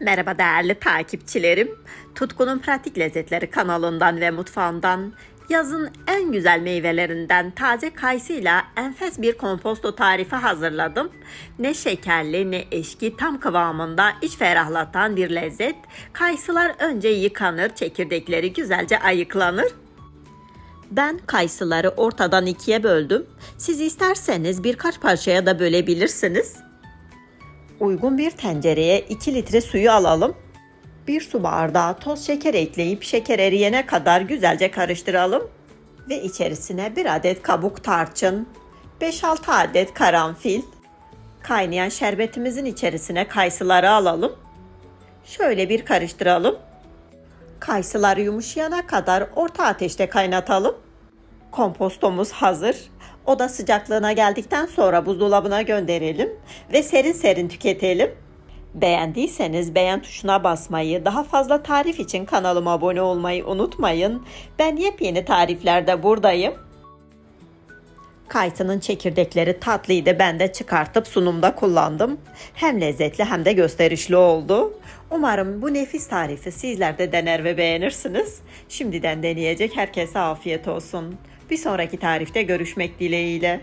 Merhaba değerli takipçilerim. Tutkunun Pratik Lezzetleri kanalından ve mutfağından yazın en güzel meyvelerinden taze kayısıyla enfes bir komposto tarifi hazırladım. Ne şekerli ne eşki tam kıvamında iç ferahlatan bir lezzet. Kayısılar önce yıkanır, çekirdekleri güzelce ayıklanır. Ben kayısıları ortadan ikiye böldüm. Siz isterseniz birkaç parçaya da bölebilirsiniz. Uygun bir tencereye 2 litre suyu alalım. 1 su bardağı toz şeker ekleyip şeker eriyene kadar güzelce karıştıralım. Ve içerisine 1 adet kabuk tarçın, 5-6 adet karanfil, kaynayan şerbetimizin içerisine kayısıları alalım. Şöyle bir karıştıralım. Kayısılar yumuşayana kadar orta ateşte kaynatalım. Kompostomuz hazır. Oda sıcaklığına geldikten sonra buzdolabına gönderelim ve serin serin tüketelim. Beğendiyseniz beğen tuşuna basmayı, daha fazla tarif için kanalıma abone olmayı unutmayın. Ben yepyeni tariflerde buradayım. Kayısının çekirdekleri tatlıydı. Ben de çıkartıp sunumda kullandım. Hem lezzetli hem de gösterişli oldu. Umarım bu nefis tarifi sizler de dener ve beğenirsiniz. Şimdiden deneyecek herkese afiyet olsun. Bir sonraki tarifte görüşmek dileğiyle.